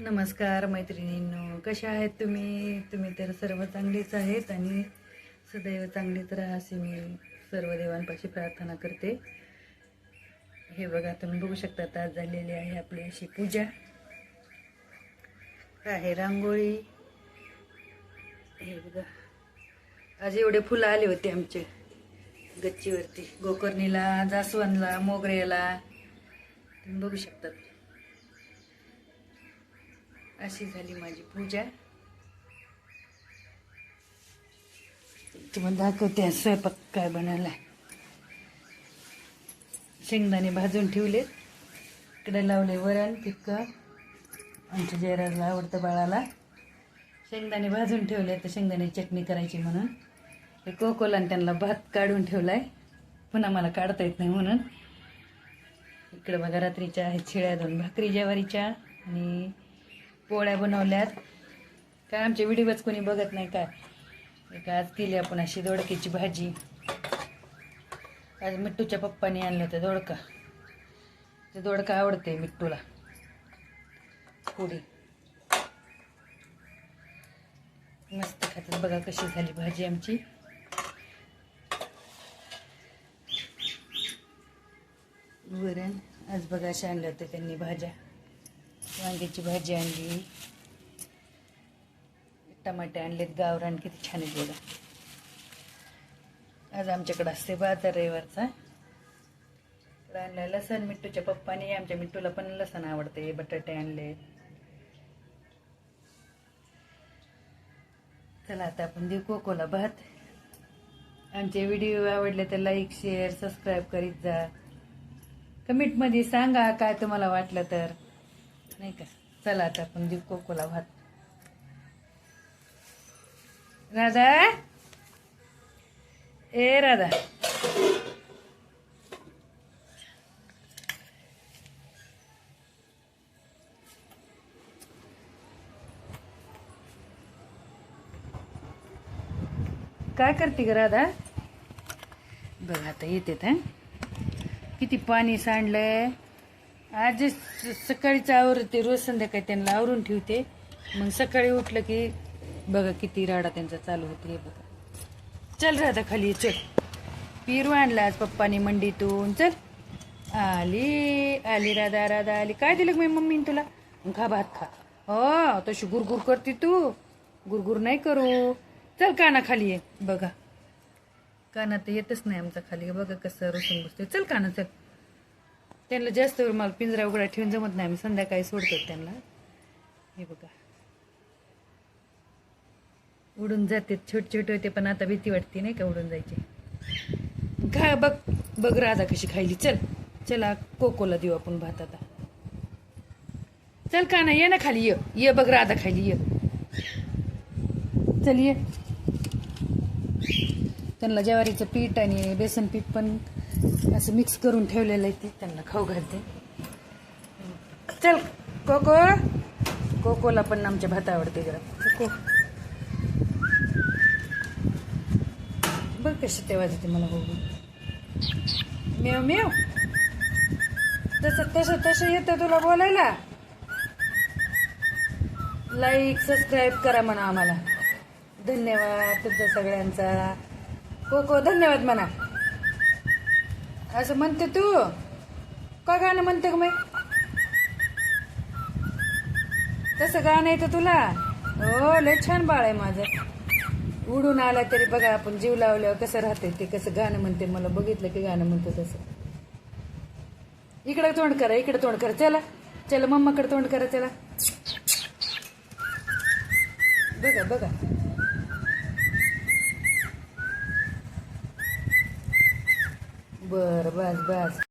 नमस्कार मैत्रिणींनो. कशा आहेत तुम्ही? तुम्ही तर सर्व चांगलीच आहेत आणि सदैव चांगलीच राहा अशी मी सर्व देवांपाशी प्रार्थना करते. हे बघा तुम्ही बघू शकता आज झालेली आहे आपली अशी पूजा. आहे रांगोळी. हे बघा. आज एवढे फुलं आले होते आमचे. गच्चीवरती. गोकर्णीला जास्वंदला मोगऱ्याला. तुम्ही बघू शकतात अशी झाली माझी पूजा. तुम्हाला दाखवते स्वयंपाक काय बनायला शेंगदाणे भाजून ठेवले. इकडे लावले वरण पिक्क आमच्या जयराजला आवडतं बाळाला. शेंगदाणे भाजून ठेवले. तर शेंगदाणे चटणी करायची म्हणून. हे कोकोला त्यांना भात काढून ठेवलाय. पुन्हा मला काढता येत नाही म्हणून. इकडे बघा रात्रीच्या आहेत शिळ्या दोन भाकरी ज्वारीच्या आणि पोळ्या बनवल्यात. काय आमचे व्हिडिओच कोणी बघत नाही काय? एक आज केली आपण अशी दोडक्याची भाजी. आज मिट्टूच्या पप्पाने आणलं होतं दोडका. ते दोडका आवडते मिट्टूला. पुढे. मस्त खातात. बघा कशी झाली भाजी आमची. वरण. आज बघा अशा आणलं होतं त्यांनी भाज्या. वांग्याची भाजी आणली. टमाटे आणलेत गावरान किती छान आहेत बघा. आज आमच्याकडे असते बाजार रविवारचा. इकडं आणलाय लसण मिट्टूच्या पप्पाने आमच्या मिट्टूला पण लसण आवडते बटाटे आणले चला आता आपण देऊ कोकोला भात. आमचे व्हिडिओ आवडले तर लाईक शेअर सबस्क्राईब करीत जा. कमेंटमध्ये सांगा काय तुम्हाला वाटलं तर. नाही का? चला आता आपण देऊ कोकोला भात. राधा? ए राधा. काय करते ग राधा? बघ आता येते किती पाणी सांडलंय. आज स- सकाळीच आवरते रोज संध्याकाळी त्यांना आवरून ठेवते. मग सकाळी उठलं की बघा किती राडा त्यांचा चालू होते हे बघा. चल राधा खाली चल. पिरू आणला आज पप्पानी मंडीतून. चल. आली आली राधा राधा आली. काय दिलं मी मम्मीने तुला? खा भात खा. हो तशी गुरगुर करते तू. गुरगुर नाही करू. चल काना खाली ये. बघा. काना तर येतच नाही आमचा खाली. बघा कसं रोसून बसतोय. चल काना चल. त्यांना जास्त वेळ मला पिंजरा उघडा ठेवून जमत नाही आम्ही संध्याकाळी सोडतो त्यांना. हे बघा. उडून जाते छोटे छोटे होते पण आता भीती वाटते नाही का उडून जायचे. खा बघ बघ राधा कशी खायली. चल चला कोकोला देऊ आपण भात आता. चल का ना ये ना खाली ये. ये बघ राधा खाली ये. चल ये. त्यांना ज्वारीचं पीठ आणि बेसन पीठ पण असं मिक्स करून ठेवलेलं आहे ते. त्यांना खाऊ घालते. चल कोको. कोकोला पण आमच्या भात आवडते जरा. कोको. बघ कशी तेव्हा देते मला बघून मेव मेव. तसं तसं तसं येतं तुला बोलायला. लाईक सबस्क्राईब करा म्हणा आम्हाला. धन्यवाद तुमचा सगळ्यांचा. कोको धन्यवाद म्हणा. असं म्हणते तू? का गाणं म्हणते का मी तसं गाणं येतं तुला? हो लय छान बाळ आहे माझं. उडून आला तरी बघा आपण जीव लावल्यावर कसं राहते ते कसं गाणं म्हणते. मला बघितलं की गाणं म्हणतो तसं. इकडे तोंड करा इकडे तोंड करा. चला चला मम्माकडे तोंड करा चला. बघा बघा. बर बस बस.